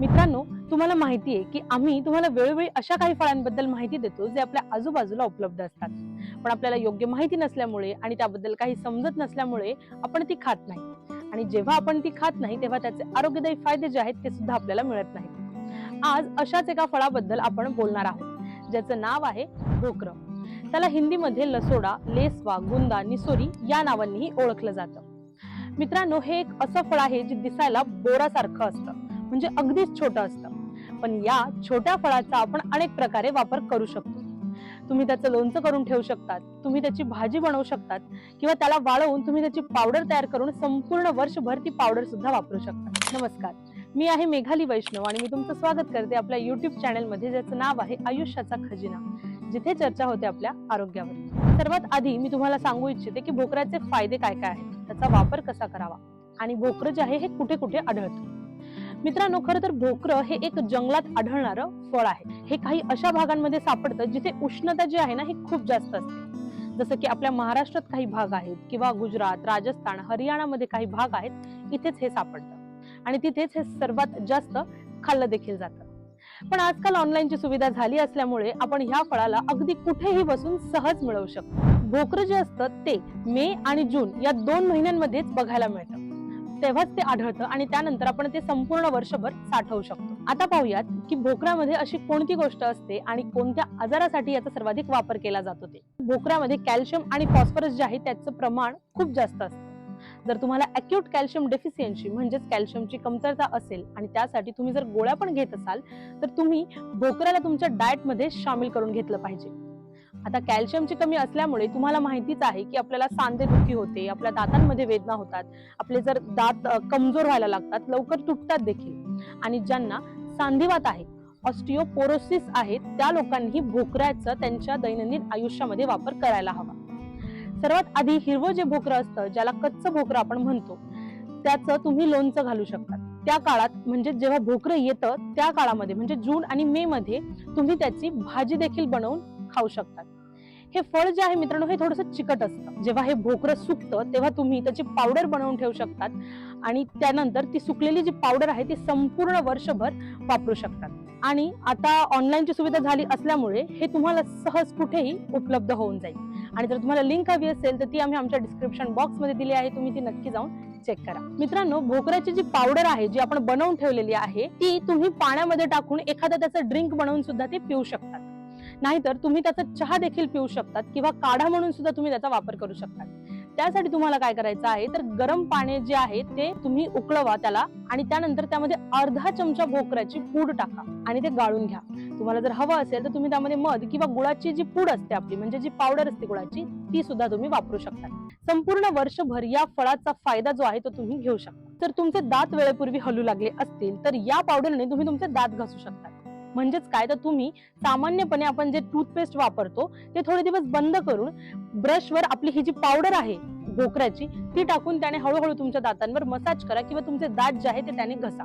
मित्रांनो तुम्हाला माहिती आहे की आम्ही तुम्हाला वेळोवेळी अशा काही फळांबद्दल माहिती देतो जे आपल्या आजूबाजूला उपलब्ध असतात. पण आपल्याला योग्य माहिती नसल्यामुळे आणि त्याबद्दल काही समजत नसल्यामुळे आपण ती खात नाही. आणि जेव्हा आपण ती खात नाही तेव्हा त्याचे आरोग्यदायी फायदे जे आहेत ते सुद्धा आपल्याला मिळत नाहीत. आज अशाच एका फळाबद्दल आपण बोलणार आहोत ज्याचं नाव आहे भोकर त्याला हिंदीमध्ये लसोडा लेसवा गुंदा निसोरी या नावांनीही ओळखलं जातं. मित्रांनो हे एक असं फळ आहे जे दिसायला बोरासारखं असतं. म्हणजे अगदीच छोटं असतं. पण या छोट्या फळाचा आपण अनेक प्रकारे वापर करू शकतो. तुम्ही त्याचं लोणचं करून ठेवू शकतात तुम्ही त्याची भाजी बनवू शकतात किंवा त्याला वाळवून तुम्ही त्याची पावडर तयार करून संपूर्ण वर्षभर ती पावडर सुद्धा वापरू शकता नमस्कार. मी आहे मेघाली वैष्णव आणि मी तुमचं स्वागत करते आपल्या युट्यूब चॅनलमध्ये ज्याचं नाव आहे आयुष्याचा खजिना जिथे चर्चा होते आपल्या आरोग्यावर. सर्वात आधी मी तुम्हाला सांगू इच्छिते की भोकऱ्याचे फायदे काय काय आहेत त्याचा वापर कसा करावा आणि भोकर जे आहे हे कुठे कुठे आढळतं? मित्रांनो खरं तर भोकरं हे एक जंगलात आढळणारं फळ आहे. हे काही अशा भागांमध्ये सापडतं जिथे उष्णता जी आहे ना ही खूप जास्त असते. जसं की आपल्या महाराष्ट्रात काही भाग आहेत किंवा गुजरात राजस्थान हरियाणामध्ये काही भाग आहेत इथेच हे सापडतं. आणि तिथेच हे सर्वात जास्त खाल्लं देखील जातं. पण आजकाल ऑनलाईनची सुविधा झाली असल्यामुळे आपण ह्या फळाला अगदी कुठेही बसून सहज मिळवू शकतो. भोकर जे असतं ते मे आणि जून या दोन महिन्यांमध्येच बघायला मिळतं. तेव्हाच ते आढळतं आणि त्यानंतर आपण ते संपूर्ण वर्षभर साठवू शकतो. आता पाहूयात की भोकऱ्यामध्ये अशी कोणती गोष्ट असते आणि कोणत्या आजारासाठी याचा सर्वाधिक वापर केला जातो ते. भोकऱ्यामध्ये कॅल्शियम आणि फॉस्फरस जे आहे त्याचं प्रमाण खूप जास्त असतं. जर तुम्हाला अक्यूट कॅल्शियम डेफिशियन्सी म्हणजेच कॅल्शियमची कमतरता असेल आणि त्यासाठी तुम्ही जर गोळ्या पण घेत असाल तर तुम्ही भोकऱ्याला तुमच्या डाएटमध्ये सामील करून घेतलं पाहिजे. आता कॅल्शियमची कमी असल्यामुळे तुम्हाला माहितीच आहे की आपल्याला सांधेदुखी होते आपल्या दातांमध्ये वेदना होतात आपले जर दात कमजोर व्हायला लागतात लवकर तुटतात देखील. आणि ज्यांना सांधिवात आहे ऑस्टिओपोरोसिस आहे त्या लोकांनी भोकऱ्याचा त्यांच्या दैनंदिन आयुष्यामध्ये वापर करायला हवा. सर्वात आधी हिरवं जे भोकरं असतं ज्याला कच्चं भोकरं आपण म्हणतो त्याचं तुम्ही लोणचं घालू शकता. त्या काळात म्हणजे जेव्हा भोकरं येतं त्या काळामध्ये म्हणजे जून आणि मे मध्ये तुम्ही त्याची भाजी देखील बनवून खाऊ शकतात. हे फळ जे आहे मित्रांनो हे थोडंसं चिकट असतं. जेव्हा हे भोकरं सुकतं तेव्हा तुम्ही त्याची पावडर बनवून ठेवू शकतात आणि त्यानंतर ती सुकलेली जी पावडर आहे ती संपूर्ण वर्षभर वापरू शकतात. आणि आता ऑनलाईनची सुविधा झाली असल्यामुळे हे तुम्हाला सहज कुठेही उपलब्ध होऊन जाईल. आणि जर तुम्हाला लिंक हवी असेल तर ती आम्ही आमच्या डिस्क्रिप्शन बॉक्समध्ये दिली आहे. तुम्ही ती नक्की जाऊन चेक करा. मित्रांनो भोकऱ्याची जी पावडर आहे जी आपण बनवून ठेवलेली आहे ती तुम्ही पाण्यामध्ये टाकून एखादा त्याचं ड्रिंक बनवून सुद्धा ते पिऊ शकतात. नाहीतर तुम्ही त्याचा चहा देखील पिऊ शकतात किंवा काढा म्हणून सुद्धा तुम्ही त्याचा वापर करू शकता त्यासाठी तुम्हाला काय करायचं आहे तर गरम पाणी जे आहे ते तुम्ही उकळवा त्याला आणि त्यानंतर त्यामध्ये अर्धा चमचा भोकऱ्याची पूड टाका आणि ते गाळून घ्या. तुम्हाला जर हवं असेल तर तुम्ही त्यामध्ये मध किंवा गुळाची जी पूड असते आपली म्हणजे जी पावडर असते गुळाची ती सुद्धा तुम्ही वापरू शकता. संपूर्ण वर्षभर या फळाचा फायदा जो आहे तो तुम्ही घेऊ शकता. तर तुमचे दात वेळेपूर्वी हलू लागले असतील तर या पावडरने तुम्ही तुमचे दात घासू शकता. म्हणजेच काय? तर तुम्ही सामान्यपणे आपण जे टूथपेस्ट वापरतो ते थोडे दिवस बंद करून ब्रशवर आपली ही जी पावडर आहे भोकऱ्याची ती टाकून त्याने हळूहळू तुमच्या दातांवर मसाज करा किंवा तुमचे दात जे आहे ते त्याने घसा.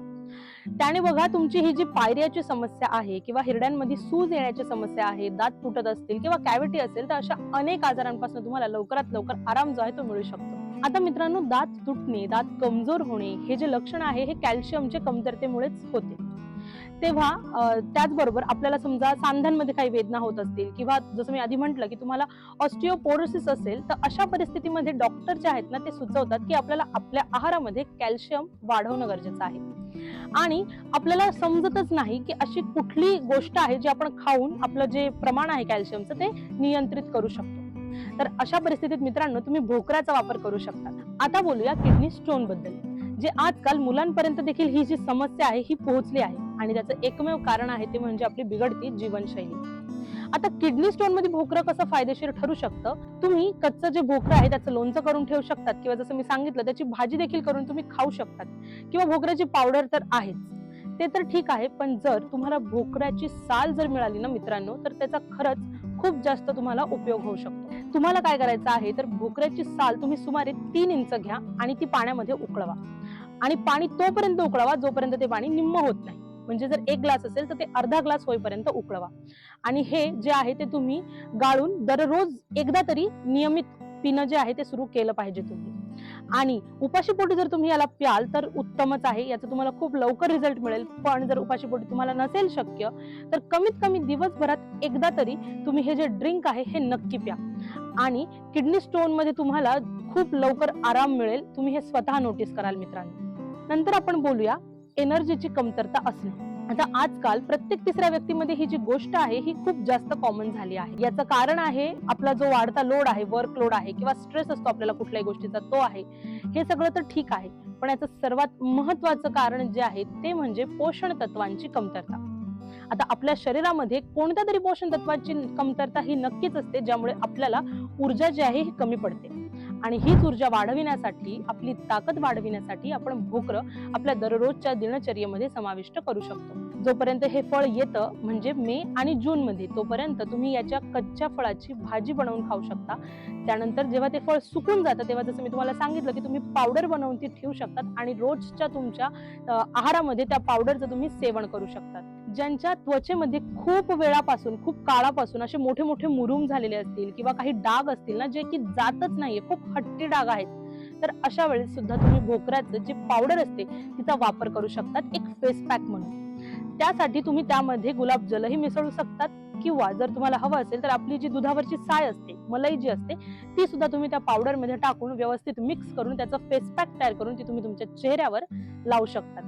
त्याने बघा तुमची ही जी पायऱ्याची समस्या आहे किंवा हिरड्यांमध्ये सूज येण्याची समस्या आहे दात तुटत असतील किंवा कॅव्हिटी असेल तर अशा अनेक आजारांपासून तुम्हाला लवकरात लवकर आराम जो आहे तो मिळू शकतो. आता मित्रांनो दात तुटणे दात कमजोर होणे हे जे लक्षण आहे हे कॅल्शियमच्या कमतरतेमुळेच होते. तेव्हा त्याचबरोबर आपल्याला समजा सांध्यांमध्ये काही वेदना होत असतील किंवा जसं मी आधी म्हटलं की तुम्हाला ऑस्टिओपोरोसिस असेल तर अशा परिस्थितीमध्ये डॉक्टर जे आहेत ना ते सुचवतात की आपल्याला आपल्या आहारामध्ये कॅल्शियम वाढवणं गरजेचं आहे. आणि आपल्याला समजतच नाही की अशी कुठली गोष्ट आहे जी आपण खाऊन आपलं जे प्रमाण आहे कॅल्शियमचं ते नियंत्रित करू शकतो. तर अशा परिस्थितीत मित्रांनो तुम्ही भोकऱ्याचा वापर करू शकता. आता बोलूया किडनी स्टोनबद्दल. जे आजकाल मुलांपर्यंत देखील ही जी समस्या आहे ही पोहोचली आहे. आणि त्याचं एकमेव कारण आहे ते म्हणजे आपली बिघडती जीवनशैली. आता किडनी स्टोनमध्ये भोकरं कसं फायदेशीर ठरू शकतं? तुम्ही कच्चं जे भोकरं आहे त्याचं लोणचं करून ठेवू शकतात किंवा जसं मी सांगितलं त्याची भाजी देखील करून तुम्ही खाऊ शकतात. किंवा भोकऱ्याची पावडर तर आहेच ते तर ठीक आहे पण जर तुम्हाला भोकऱ्याची साल जर मिळाली ना मित्रांनो तर त्याचा खरंच खूप जास्त तुम्हाला उपयोग होऊ शकतो. तुम्हाला काय करायचं आहे तर भोकऱ्याची साल तुम्ही सुमारे तीन इंच घ्या आणि ती पाण्यामध्ये उकळवा. आणि पाणी तोपर्यंत उकळवा जोपर्यंत ते पाणी निम्म होत नाही. म्हणजे जर एक ग्लास असेल तर ते अर्धा ग्लास होईपर्यंत उकळवा. आणि हे जे आहे ते तुम्ही गाळून दररोज एकदा तरी नियमित पिणं जे आहे ते सुरू केलं पाहिजे तुम्ही. आणि उपाशीपोटी जर तुम्ही याला प्याल तर उत्तमच आहे. याचा तुम्हाला खूप लवकर रिझल्ट मिळेल. पण जर उपाशीपोटी तुम्हाला नसेल शक्य तर कमीत कमी दिवसभरात एकदा तरी तुम्ही हे जे ड्रिंक आहे हे नक्की प्या. आणि किडनी स्टोनमध्ये तुम्हाला खूप लवकर आराम मिळेल. तुम्ही हे स्वतः नोटीस कराल मित्रांनो. नंतर आपण बोलूया एनर्जीची कमतरता असणे. आता आजकाल प्रत्येक तिसऱ्या व्यक्तीमध्ये ही जी गोष्ट आहे ही खूप जास्त कॉमन झाली आहे. याचं कारण आहे आपला जो वाढता लोड आहे वर्क लोड आहे किंवा स्ट्रेस असतो आपल्याला कुठल्याही गोष्टीचा तो आहे. हे सगळं तर ठीक आहे पण याचं सर्वात महत्वाचं कारण जे आहे ते म्हणजे पोषण तत्वांची कमतरता. आता आपल्या शरीरामध्ये कोणत्या तरी पोषण तत्वाची कमतरता ही नक्कीच असते ज्यामुळे आपल्याला ऊर्जा जी आहे ही कमी पडते. आणि हीच ऊर्जा वाढविण्यासाठी आपली ताकद वाढविण्यासाठी आपण भोकर आपल्या दररोजच्या दिनचर्येमध्ये समाविष्ट करू शकतो. जोपर्यंत हे फळ येतं म्हणजे मे आणि जून मध्ये तोपर्यंत तुम्ही याच्या कच्च्या फळाची भाजी बनवून खाऊ शकता. त्यानंतर जेव्हा ते फळ सुकून जातं तेव्हा जसं मी तुम्हाला सांगितलं की तुम्ही पावडर बनवून ती ठेवू शकतात आणि रोजच्या तुमच्या आहारामध्ये त्या पावडरचं तुम्ही सेवन करू शकतात. ज्यांच्या त्वचेमध्ये खूप वेळापासून खूप काळापासून असे मोठे मोठे मुरुम झालेले असतील किंवा काही डाग असतील ना जे की जातच नाहीये खूप हट्टी डाग आहेत तर अशा वेळेस सुद्धा तुम्ही भोकऱ्याचं जे पावडर असते तिचा वापर करू शकतात एक फेस पॅक म्हणून. त्यासाठी तुम्ही त्यामध्ये गुलाब जलही मिसळू शकतात किंवा जर तुम्हाला हवं असेल तर आपली जी दुधावरची साय असते मलाई जी असते ती सुद्धा तुम्ही त्या पावडरमध्ये टाकून व्यवस्थित मिक्स करून त्याचं फेस पॅक तयार करून ती तुम्ही तुमच्या चेहऱ्यावर लावू शकतात.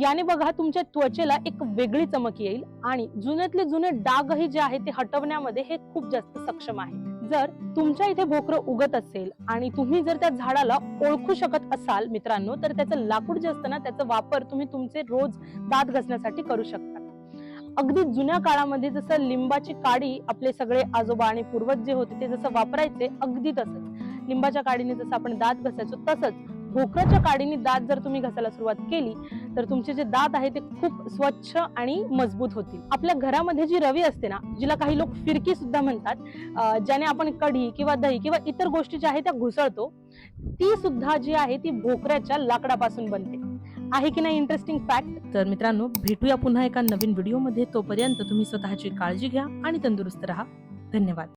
याने बघा तुमच्या त्वचेला एक वेगळी चमक येईल आणि जुन्यातले जुने डागही जे आहे ते हटवण्यामध्ये हे खूप जास्त सक्षम आहे. जर तुमच्या इथे भोकरं उगत असेल आणि तुम्ही जर त्या झाडाला ओळखू शकत असाल मित्रांनो तर त्याचं लाकूड जे असतं ना त्याचा वापर तुम्ही तुमचे रोज दात घासण्यासाठी करू शकता. अगदी जुन्या काळामध्ये जसं लिंबाची काडी आपले सगळे आजोबा आणि पूर्वज जे होते ते जसं वापरायचे अगदी तसंच. लिंबाच्या काडीने जसं आपण दात घासायचो तसंच भोकराच्या काडीने दात जर तुम्ही घासायला सुरुवात केली तर तुमचे जे दात आहे ते खूप स्वच्छ आणि मजबूत होतील. आपल्या घरामध्ये जी रवी असते ना जिला काही लोक फिरकी सुद्धा म्हणतात ज्याने आपण कढी किंवा दही किंवा इतर गोष्टी ज्या आहेत त्या घुसळतो ती सुद्धा जी आहे ती भोकऱ्याच्या लाकडापासून बनते. आहे की नाही इंटरेस्टिंग फॅक्ट तर मित्रांनो भेटूया पुन्हा एका नवीन व्हिडिओमध्ये तोपर्यंत तुम्ही स्वतःची काळजी घ्या आणि तंदुरुस्त राहा. धन्यवाद.